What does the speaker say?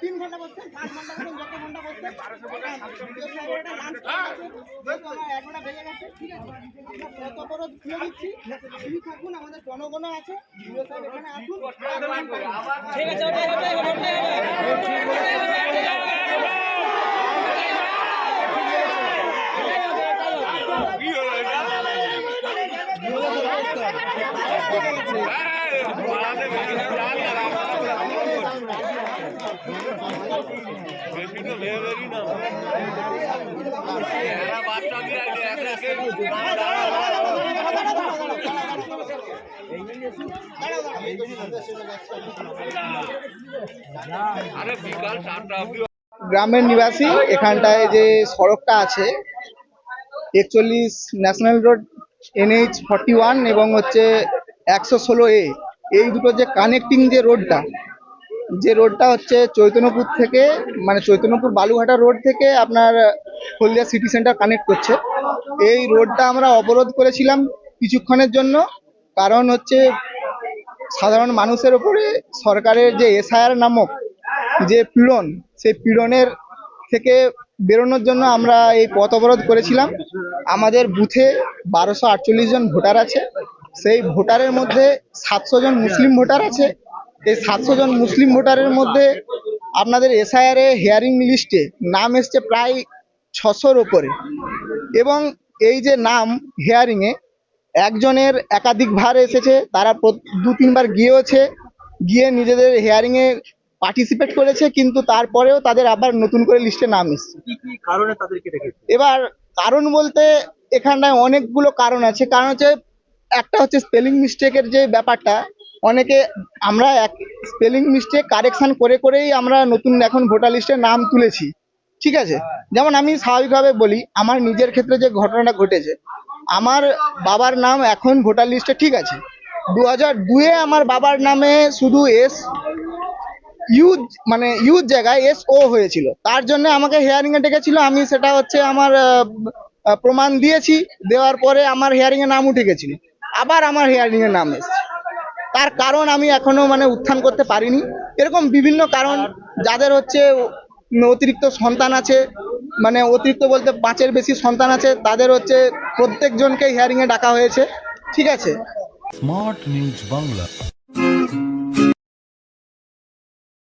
তিন ঘণ্টা বসছেন পাঁচ ঘণ্টা বসছেন ঘণ্টা বসছেন এগারোটা বেজে গেছে। ঠিক দিচ্ছি ফ্রি থাকুন, আমাদের জনগণও আছে। ঠিক আছে গ্রামের নিবাসী এখানটায় যে সড়কটা আছে একচল্লিশ national road NH forty one এবং হচ্ছে একশো ষোলো এ এই দুটো যে কানেক্টিং যে রোডটা যে রোডটা হচ্ছে চৈতন্যপুর থেকে মানে চৈতন্যপুর বালুঘাটা রোড থেকে আপনার হলদিয়া সিটি সেন্টার কানেক্ট করছে। এই রোডটা আমরা অবরোধ করেছিলাম কিছুক্ষণের জন্য, কারণ হচ্ছে সাধারণ মানুষের ওপরে সরকারের যে এসআইআর নামক যে পীড়ন, সেই পীড়নের থেকে বেরোনোর জন্য আমরা এই পথ অবরোধ করেছিলাম। আমাদের বুথে বারোশো আটচল্লিশ জন ভোটার আছে। সেই ভোটারের মধ্যে সাতশো জন মুসলিম ভোটার আছে। এই সাতশো জন মুসলিম ভোটারের মধ্যে আপনাদের এসআইআর এ হিয়ারিং লিস্টে নাম এসছে প্রায় ছশোর ওপরে। এবং এই যে নাম হিয়ারিংয়ে একজনের একাধিক ভার এসেছে তারা দু তিনবার গিয়েওছে গিয়ে নিজেদের হিয়ারিংয়ে পার্টিসিপেট করেছে কিন্তু তারপরেও তাদের আবার নতুন করে লিস্টে নাম এসছে। কারণে তাদেরকে এবার কারণ বলতে এখানটায় অনেকগুলো কারণ আছে। কারণ হচ্ছে একটা হচ্ছে স্পেলিং মিস্টেকের যে ব্যাপারটা, অনেকে আমরা এক স্পেলিং মিস্টেক কারেকশন করে করেই আমরা নতুন এখন ভোটার লিস্টে নাম তুলেছি, ঠিক আছে? যেমন আমি স্বাভাবিকভাবে বলি, আমার নিজের ক্ষেত্রে যে ঘটনাটা ঘটেছে, আমার বাবার নাম এখন ভোটার লিস্টে ঠিক আছে। দু হাজার দুয়ে আমার বাবার নামে শুধু এস ইউজ মানে ইউজ জায়গায় এস ও হয়েছিল। তার জন্য আমাকে হিয়ারিং এ ডেকেছিল, আমি সেটা হচ্ছে আমার প্রমাণ দিয়েছি, দেওয়ার পরে আমার হিয়ারিং এ নাম উঠে গেছিল আবার আমার হিয়ারিংয়ে নাম। এসছে তার কারণ আমি এখনও মানে উত্থান করতে পারিনি। এরকম বিভিন্ন কারণ, যাদের হচ্ছে অতিরিক্ত সন্তান আছে মানে অতিরিক্ত বলতে পাঁচের বেশি সন্তান আছে, তাদের হচ্ছে প্রত্যেকজনকে হিয়ারিংয়ে ডাকা হয়েছে। ঠিক আছে? Smart news Bangla